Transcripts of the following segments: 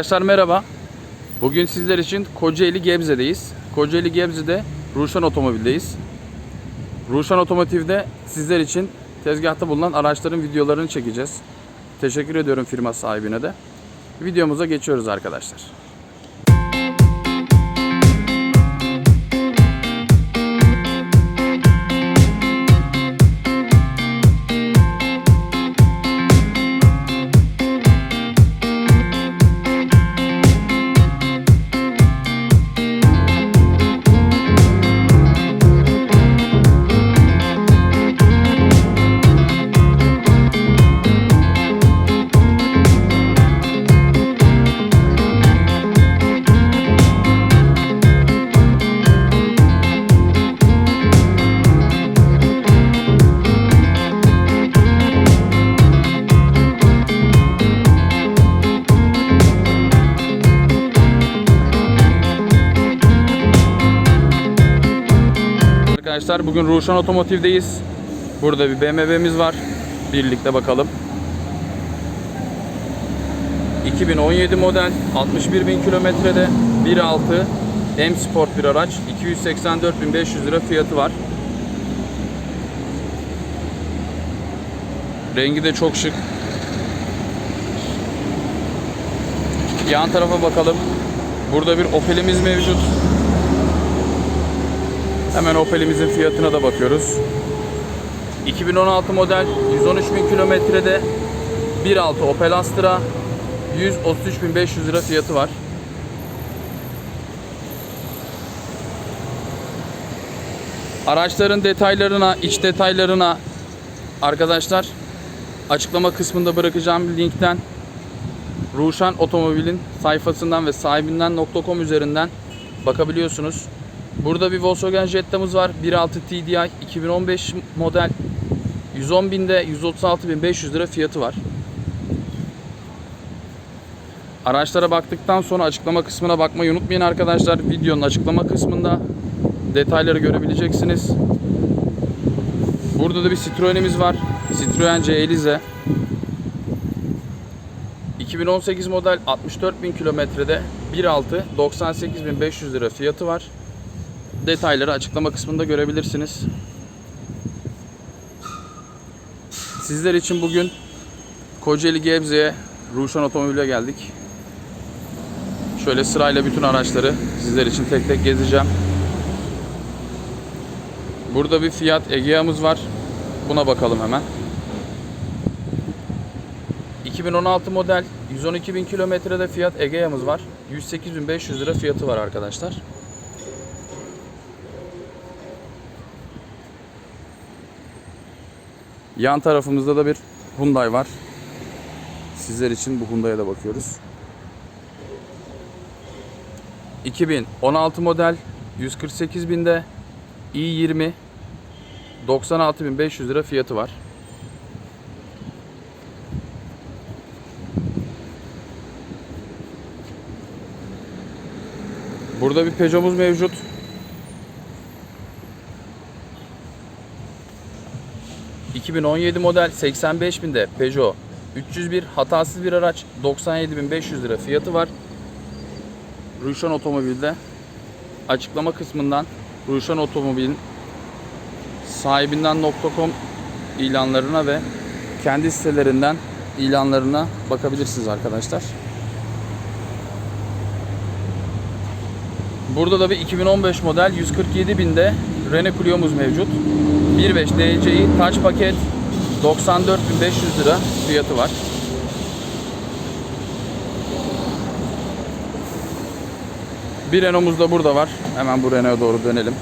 Arkadaşlar merhaba. Bugün sizler için Kocaeli Gebze'deyiz. Kocaeli Gebze'de Ruşen Otomobil'deyiz. Ruşen Otomotiv'de sizler için tezgahta bulunan araçların videolarını çekeceğiz. Teşekkür ediyorum firma sahibine de. Videomuza geçiyoruz arkadaşlar. Arkadaşlar bugün Ruşen Otomotiv'deyiz. Burada bir BMW'miz var. Birlikte bakalım. 2017 model 61 bin kilometrede 1.6 M Sport bir araç 284.500 lira fiyatı var. Rengi de çok şık. Yan tarafa bakalım. Burada bir Opel'imiz mevcut. Hemen Opel'imizin fiyatına da bakıyoruz. 2016 model 113 bin kilometrede 1.6 Opel Astra 133.500 lira fiyatı var. Araçların detaylarına, iç detaylarına arkadaşlar açıklama kısmında bırakacağım linkten Ruşen Otomobil'in sayfasından ve sahibinden.com üzerinden bakabiliyorsunuz. Burada bir Volkswagen Jetta'mız var. 1.6 TDI 2015 model. 110 binde 136.500 lira fiyatı var. Araçlara baktıktan sonra açıklama kısmına bakmayı unutmayın arkadaşlar. Videonun açıklama kısmında detayları görebileceksiniz. Burada da bir Citroen'imiz var. Citroen C Elize. 2018 model 64.000 kilometrede 1.6 98.500 lira fiyatı var. Detayları açıklama kısmında görebilirsiniz. Sizler için bugün Kocaeli Gebze'ye Ruşen Otomobil'e geldik. Şöyle sırayla bütün araçları sizler için tek tek gezeceğim. Burada bir Fiat Egea'mız var. Buna bakalım hemen. 2016 model 112.000 kilometrede Fiat Egea'mız var. 108.500 lira fiyatı var arkadaşlar. Yan tarafımızda da bir Hyundai var. Sizler için bu Hyundai'ye de bakıyoruz. 2016 model 148 binde i20 96.500 lira fiyatı var. Burada bir Peugeot'umuz mevcut. ...2017 model 85 binde Peugeot 301 hatasız bir araç 97.500 lira fiyatı var. Ruşen Otomobil'de açıklama kısmından Ruşen Otomobil'in sahibinden.com ilanlarına ve kendi sitelerinden ilanlarına bakabilirsiniz arkadaşlar. Burada da bir 2015 model 147 binde Renault Clio'muz mevcut. 1.5 DCI taç paket 94.500 lira fiyatı var. Bir Renault'umuz da burada var. Hemen bu Renault'a doğru dönelim.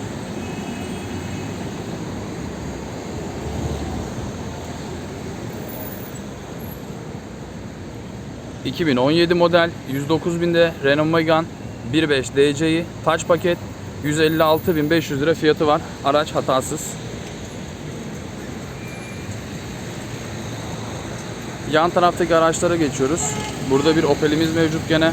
...2017 model 109 binde Renault Megane 1.5 DC'yi taç paket 156.500 lira fiyatı var. Araç hatasız. Yan taraftaki araçlara geçiyoruz. Burada bir Opel'imiz mevcut gene.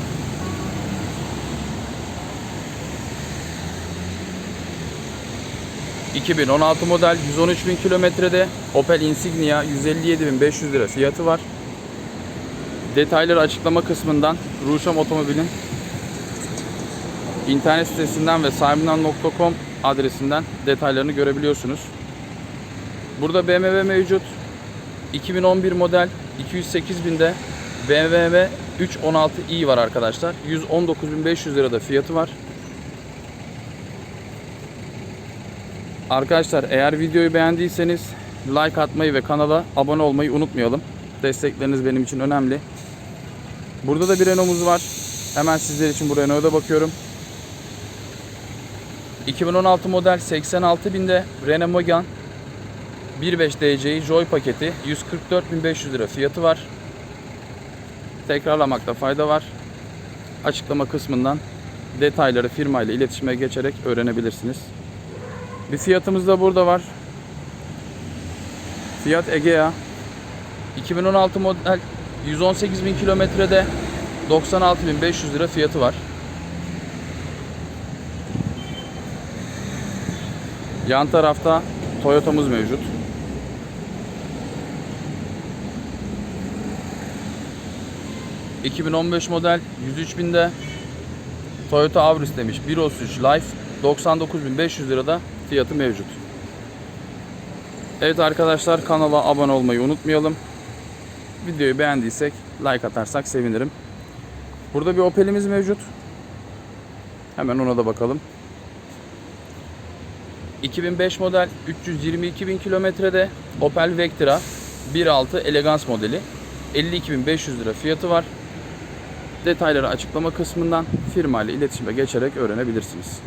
...2016 model 113.000 kilometrede Opel Insignia 157.500 lira fiyatı var. detayları açıklama kısmından Ruşam Otomobil'in internet sitesinden ve sahibinden.com adresinden detaylarını görebiliyorsunuz. Burada BMW mevcut. 2011 model 208 binde BMW 316i var arkadaşlar. 119.500 lirada fiyatı var. Arkadaşlar eğer videoyu beğendiyseniz like atmayı ve kanala abone olmayı unutmayalım. Destekleriniz benim için önemli. Burada da bir Renault'umuz var. Hemen sizler için bu Renault'a bakıyorum. 2016 model 86 binde Renault Megane 1.5 DCi Joy paketi 144.500 lira fiyatı var. Tekrarlamakta fayda var. Açıklama kısmından detayları firmayla iletişime geçerek öğrenebilirsiniz. Bir fiyatımız da burada var. Fiat Egea 2016 model 118.000 kilometrede 96.500 lira fiyatı var. Yan tarafta Toyota'mız mevcut. ...2015 model 103 binde Toyota Auris demiş 133 Life 99.500 lirada fiyatı mevcut. Evet arkadaşlar kanala abone olmayı unutmayalım. Videoyu beğendiysek like atarsak sevinirim. Burada bir Opel'imiz mevcut. Hemen ona da bakalım. 2005 model 322 bin kilometrede Opel Vectra 1.6 Elegance modeli 52.500 lira fiyatı var. Detayları açıklama kısmından firma ile iletişime geçerek öğrenebilirsiniz.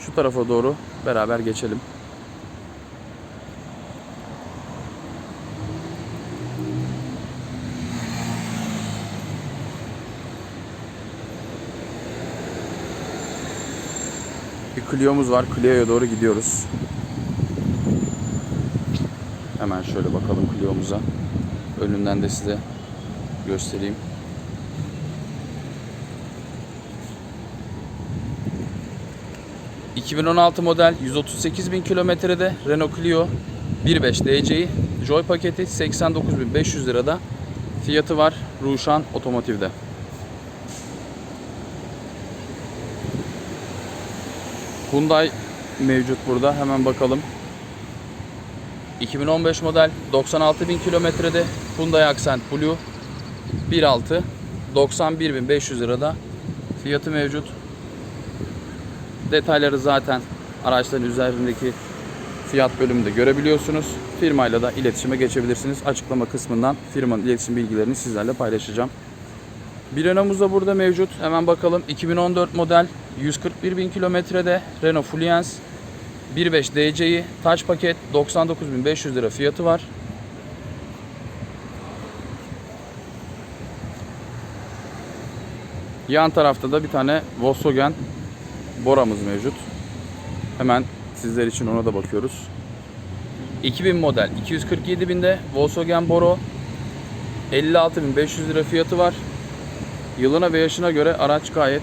Şu tarafa doğru beraber geçelim. Bir Clio'muz var. Clio'ya doğru gidiyoruz. Hemen şöyle bakalım Clio'muza. Önünden de size göstereyim. ...2016 model 138 bin kilometrede Renault Clio 1.5 DCi Joy paketi 89.500 lirada fiyatı var Ruşan Otomotiv'de. Hyundai mevcut burada. Hemen bakalım. 2015 model 96 bin kilometrede Hyundai Accent Blue 1.6 91.500 lirada fiyatı mevcut. Detayları zaten araçların üzerindeki fiyat bölümünde görebiliyorsunuz. Firmayla da iletişime geçebilirsiniz. Açıklama kısmından firmanın iletişim bilgilerini sizlerle paylaşacağım. Bir Renault'umuz da burada mevcut. Hemen bakalım. 2014 model 141 bin kilometrede Renault Fluence 1.5 DCi taç paket 99.500 lira fiyatı var. Yan tarafta da bir tane Volkswagen Bora'mız mevcut. Hemen sizler için ona da bakıyoruz. 2000 model 247 binde Volkswagen Boro 56.500 lira fiyatı var. Yılına ve yaşına göre araç gayet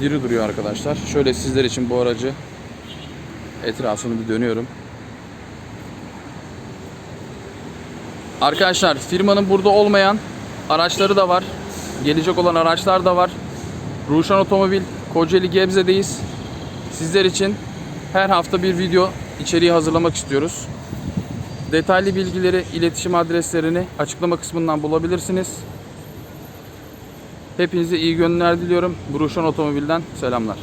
diri duruyor arkadaşlar. Şöyle sizler için bu aracı etrafını bir dönüyorum. Arkadaşlar firmanın burada olmayan araçları da var. Gelecek olan araçlar da var. Ruşan Otomobil Kocaeli Gebze'deyiz. Sizler için her hafta bir video içeriği hazırlamak istiyoruz. Detaylı bilgileri, iletişim adreslerini açıklama kısmından bulabilirsiniz. Hepinize iyi günler diliyorum. Buruşan Otomobil'den selamlar.